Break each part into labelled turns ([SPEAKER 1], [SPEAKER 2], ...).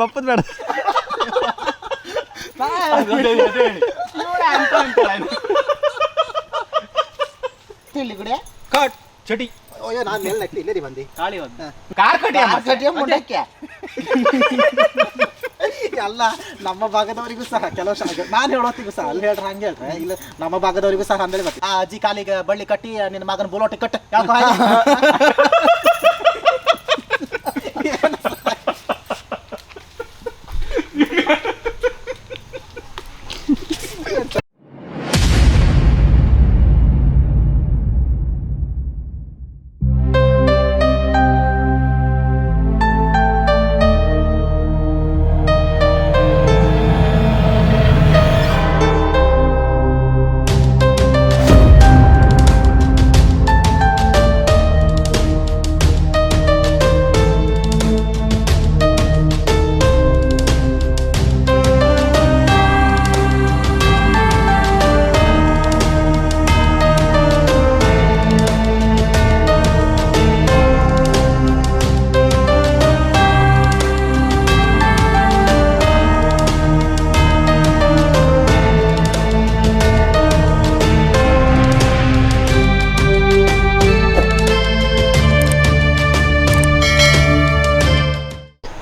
[SPEAKER 1] ಬಪ್ಪದ್ ಬೇಡ.
[SPEAKER 2] ಇಲ್ಲಿ ಗುಡೆ
[SPEAKER 1] ಕಟ್. ಚಟಿ.
[SPEAKER 2] ಅಯ್ಯೋ ನಾನು ಮೇಲೆ ನಟ್ಟಿ ಇಲ್ಲೇ ಬಂದಿ.
[SPEAKER 1] ತಾಳಿ ಒಂದು
[SPEAKER 3] ಕಾರ್ ಕಟ್ಟಿ ಅಮ್ಮ.
[SPEAKER 2] ಕಟ್ಟಿಯ ಮುಂಡಕ್ಕೆ ಅಲ್ಲ ನಮ್ಮ ಭಾಗದವರಿಗೂ ಸಹ ಕೆಲವು ಶಾಲೆ ನಾನು ಹೇಳೋತ್ತಿಗೂ ಸಹ ಅಲ್ಲಿ ಹೇಳ್ರಿ ಹಂಗೆ ಹೇಳ್ರೆ. ಇಲ್ಲ ನಮ್ಮ ಭಾಗದವರಿಗೂ ಸಹ ಅಂದ್ರೆ ಬರ್ತೀವಿ ಆ ಅಜ್ಜಿ ಕಾಲಿಗೆ ಬಳ್ಳಿ ಕಟ್ಟಿ ನಿನ್ನ ಮಗನ ಬುಲೋಟಿ ಕಟ್ಟು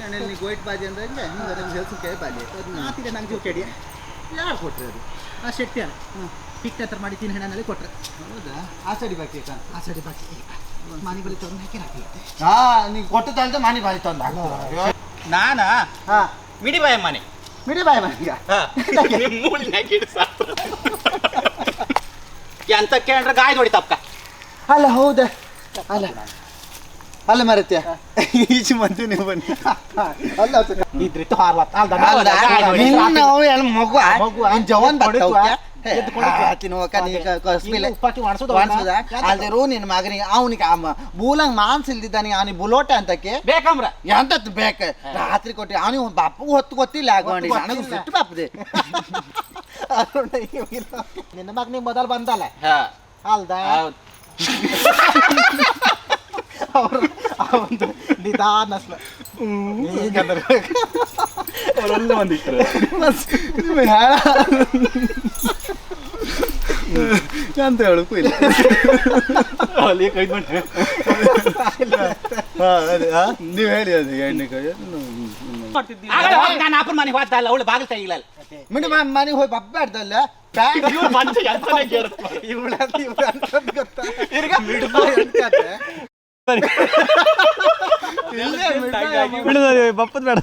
[SPEAKER 2] ಶಾಣೆಲ್ ನೀ ಗೋಯ್ಟ್ ಬಾಜಿ ಅಂದ್ರೆ ಹಂಗೆ ಹಿಂಗೆ ನಮ್ಗೆ ಹೆಲ್ಸಿಕಾಯಿ ಬಾಜಿ ನಾತಿದೆ ನಂಗೆ ಜೀವ ಕೆಡಿ ಯಾರು ಕೊಟ್ರಿ ಅದು ಆ ಶೆಟ್ಟಿ ಅಲ್ಲ ಹಾಂ ಪಿಕ್ ಹತ್ರ ಮಾಡಿ ತಿನ್ನ ಹೆಣ್ಣಲ್ಲಿ ಕೊಟ್ರೆ ಹೌದಾ ಆ ಸಡಿ ಬಾಕಿ ಅಕ್ಕ ಆ ಸಡಿ ಬಾಕಿ ಮನೆ ಬಳಿ ತಂದು ಹಾಕಿ ಹಾಕಿ
[SPEAKER 3] ಹಾ ನೀ ಕೊಟ್ಟು ತಳ್ದು ಮನೆ ಬಾಯಿ ತಂದ ನಾನ
[SPEAKER 2] ಹಾಂ
[SPEAKER 3] ಮಿಡಿ ಬಾಯ ಮನೆ
[SPEAKER 2] ಮಿಡಿ ಬಾಯ್ ಮನೆಗ
[SPEAKER 3] ಎಂತ ಕೇಳ್ರೆ ಗಾಯ ಹೊಡಿತಪ್ಪ
[SPEAKER 2] ಅಲ್ಲ ಹೌದ ಅಲ್ಲ ಅಲ್ಲ ಮರತ್ಯ. ಈಚೆ ಮಂದಿ ನೀವು ಬನ್ನಿ. ಅಲ್ಲ ಇದ್ರಿತ್ತು
[SPEAKER 3] ಮಗು. ನೀನ್ ಜವಾನ್ ಬರ್ತಾವ ಅಲ್ದಿರು ನಿನ್ನ ಮಗನಿಗೆ ಅವನಿಗೆ ಬೂಲಂಗ್ ಮಾನ್ಸ್ ಇಲ್ದಿದ್ದಾನೆ ಅವನಿಗೆ ಬುಲೋಟ ಅಂತಕ್ಕೆ.
[SPEAKER 1] ಬೇಕಂಬ್ರ?
[SPEAKER 3] ಎಂತ ಬೇಕ? ರಾತ್ರಿ ಕೊಟ್ಟಿ ಅವನಿಗೆ ಬಾಪು ಹೊತ್ತು ಗೊತ್ತಿಲ್ಲ ಆಗೋಣಿ ನನಗೆ. ಸಿಟ್ಟು ಬಾಪದೆ.
[SPEAKER 2] ನಿನ್ನ ಮಗನಿಗೆ ಮೊದಲು ಬಂದಲ್ಲ? ಅಲ್ದ? ಅವಂದು ನಿಧಾನ ಸ್ಲ
[SPEAKER 1] ಅವರೆಲ್ಲ ಬಂದಿಟ್ರು
[SPEAKER 2] ಅಂತ ಹೇಳಕ್ಕೂ ಇಲ್ಲ.
[SPEAKER 1] ಅಲ್ಲಿ ಕೈ ಮಾಡಿ
[SPEAKER 2] ನೀವು ಹೇಳಿ ಅದು ಎಣ್ಣೆ ಕೈ
[SPEAKER 3] ನಾನು ಅಪ್ಪನ ಮನೆಗೆ ಹೋದ ಅಲ್ಲ ಅವಳು ಬಾಗಿಲು ತೆಗಿಲಲ್ಲ
[SPEAKER 2] ಮಿಡಿ ಮನೆಗೆ ಹೋಗಿ ಬಬ್ಬಾಡ್ದಲ್ಲ ಇವಳ ಇವಳ ಅನ್ಕೊಂಡ್ ಗೊತ್ತಾ?
[SPEAKER 1] ಬಪ್ಪದ್ ಬೇಡ.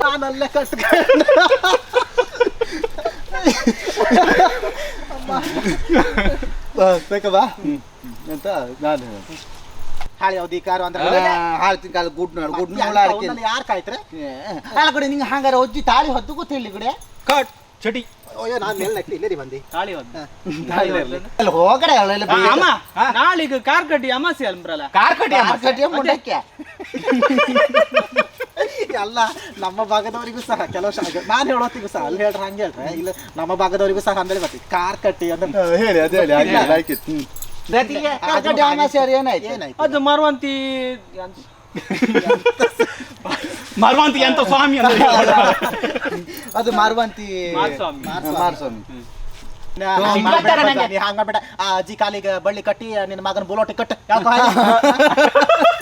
[SPEAKER 2] ನಾನಲ್ಲೇ ಕಟ್ಕೊಂಡು ಬೇಕವಾ ಅಂತ ನಾನು ಹಾಳಿ ಕಾರು ಅಂದ್ರೆ
[SPEAKER 3] ಹಾಳು ಕಾಲ ಗುಡ್ ನೋಡು ಗುಡ್ ನೋಡ
[SPEAKER 2] ಯಾರು ಕಾಯ್ತಾರೆ?
[SPEAKER 3] ಹಾಳ ಕಡೆ ನಿಂಗೆ ಹಂಗಾರೆ ಒಜ್ಜಿ ತಾಳಿ ಹೊತ್ತು ಗೊತ್ತಿಲ್ಲ ಕಡೆ
[SPEAKER 1] ಕಟ್ ಚಡಿ
[SPEAKER 2] ಅಯ್ಯೋ ನಾನು ಮೇಲೆ ನಟ್ಟಿ ಇಲ್ಲೇ ಬಂದಿ.
[SPEAKER 1] ತಾಳಿ
[SPEAKER 3] ಅಲ್ಲಿ ಹೋಗಡೆ ಅಲ್ಲ
[SPEAKER 1] ಅಮ್ಮ ನಾಳಿಗೆ ಕಾರ್ ಕಟ್ಟಿ ಅಮಾಸಿ ಅಲ್ಬ್ರಲ್ಲ
[SPEAKER 3] ಕಾರ್ ಕಟ್ಟಿ ಅಮಾಸಿ ಕಟ್ಟಿ ಮುಂಡಕ್ಕೆ
[SPEAKER 2] ಅಲ್ಲ ನಮ್ಮ ಭಾಗದವರಿಗೂ ಸಹ ಕೆಲವು ಸಲ ನಾನು ಹೇಳೋತ್ತಿಗೂ ಸಹ ಅಲ್ಲಿ ಹೇಳ್ರ ಹಂಗೆ ಹೇಳ್ರೆ. ಇಲ್ಲ ನಮ್ಮ ಭಾಗದವರಿಗೂ ಸಹ ಅಂದ್ರೆ ಬರ್ತೀವಿ ಕಾರ್ ಕಟ್ಟಿ ಅಂದ್ರೆ
[SPEAKER 4] ಹೇಳಿ ಅದೇ ಹೇಳಿ ಲೈಕ್ ಇಟ್
[SPEAKER 3] ಗತಿಗೆ ಏನಾಯ್ತು?
[SPEAKER 2] ಏನಾಯ್ತು?
[SPEAKER 1] ಅದು ಮರವಂತಿ ಮರವಂತಿ ಎಂತ ಸ್ವಾಮಿ ಅಂದ್ರೆ
[SPEAKER 2] ಅದು ಮಾರುವಂತಿ
[SPEAKER 1] ಮಾರ್ಸ್ವಾಮಿ.
[SPEAKER 2] ಮಾರ್ಸ್ವಾಮಿ. ಹಂಗ್ ನೀ ಮಾಡ್ಬೇಡ ಆ ಅಜ್ಜಿ ಕಾಲಿಗೆ ಬಳ್ಳಿ ಕಟ್ಟಿ ನಿನ್ನ ಮಗನ ಬುಲೋಟಿ ಕಟ್ಟ ಯಾಕೋ ಹಾಗೆ?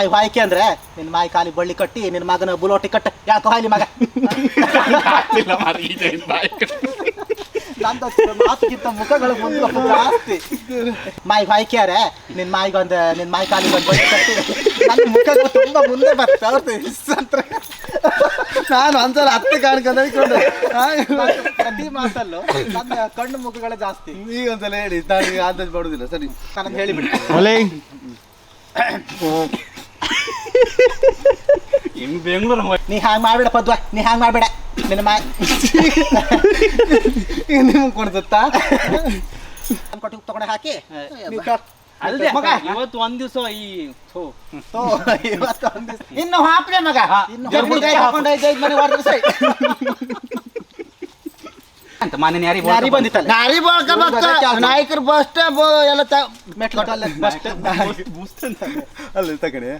[SPEAKER 2] ಮಾಯಿ ವಾಯ್ಕೆ ಅಂದ್ರೆ ನಿನ್ನ ಮಾಯಿ ಕಾಲಿ ಬಳ್ಳಿ ಕಟ್ಟಿ ನಿನ್ನ ಮಗನ ಬುಲೋಟಿ ಕಟ್ಟ. ಯಾಕೋ ಹಾಯ್ಲಿ ಮಗ? ನಂದು ಮುಖಗಳು ಮುಂದೆ ಜಾಸ್ತಿ. ಮಾಯಿ ಹಾಯ್ಕ್ಯಾರೆ ನಿನ್ ಮಾಯಿಗೆ ಒಂದು ನಿನ್ ಮಾಯಿ ಕಾಲಿಗೆ ಒಂದು ಬಳ್ಳಿ ಕಟ್ಟಿ. ನನ್ನ ಮುಖಗಳು ತುಂಬಾ ಮುಂದೆ ಬರ್ತ ಅವ್ರದ್ದು ಅಂತ
[SPEAKER 3] ನಾನು ಒಂದ್ಸಲ ಹತ್ತು ಕಾಣ್ಕೊಂಡು ಅನ್ಕೊಂಡು
[SPEAKER 2] ಪ್ರತಿ ಮಾತಲ್ಲೂ ನನ್ನ ಕಣ್ಣು ಮುಖಗಳು ಜಾಸ್ತಿ.
[SPEAKER 3] ಈಗ ಒಂದ್ಸಲ ಹೇಳಿ ನಾನು ಈಗ ಬಡುದಿಲ್ಲ ಮಾಡುದಿಲ್ಲ ಸರಿ.
[SPEAKER 2] ನಾನು ಹೇಳಿಬಿಡಿ.
[SPEAKER 1] ಇನ್ ಬೆಂಗಳೂರು
[SPEAKER 2] ನೀ ಹಾಂಗ್ ಮಾಡ್ಬೇಡ ಪದ್ವ ನೀ ಹಾಂಗ್ ಮಾಡ್ಬೇಡ. ನಿನ್ನ
[SPEAKER 3] ಮಾ ನಿಮ್ಗೆ ಕೊಡ್ಸುತ್ತಾ?
[SPEAKER 2] ಕೊಟ್ಟು ತಗೊಂಡು ಹಾಕಿ.
[SPEAKER 1] ಅಲ್ದೆ
[SPEAKER 2] ಮಗ.
[SPEAKER 1] ಇವತ್ತು ಒಂದ್ ದಿವಸ ಈ ಥು,
[SPEAKER 2] ತೋ, ಇವತ್ತು ಒಂದ್ ದಿವ್ಸ.
[SPEAKER 3] ಇನ್ನು ಹಾಪ್ಲೆ ಮಗ.
[SPEAKER 2] ಇನ್ನು
[SPEAKER 3] ಜರ್ಮುಗಾಯಿ ಹಾಕೊಂಡು ಐದು ಐದು ಮನೆ ಹೊಡೆದ್ರೆ ಸರಿ
[SPEAKER 1] ಅಂತ ಮಾನ್ಯ ಯಾರಿ
[SPEAKER 2] ಯಾರಿ ಬಂದಿತ್ತಲ್ಲ.
[SPEAKER 3] ನಾರಿ ಬಳಕ ಬಸ್ತ ನಾಯಕರು ಬಸ್ ಎಲ್ಲ ತ
[SPEAKER 2] ಮೆಟ್ಲು ಬಸ್
[SPEAKER 3] ಅಲ್ಲ ತಕಡೆ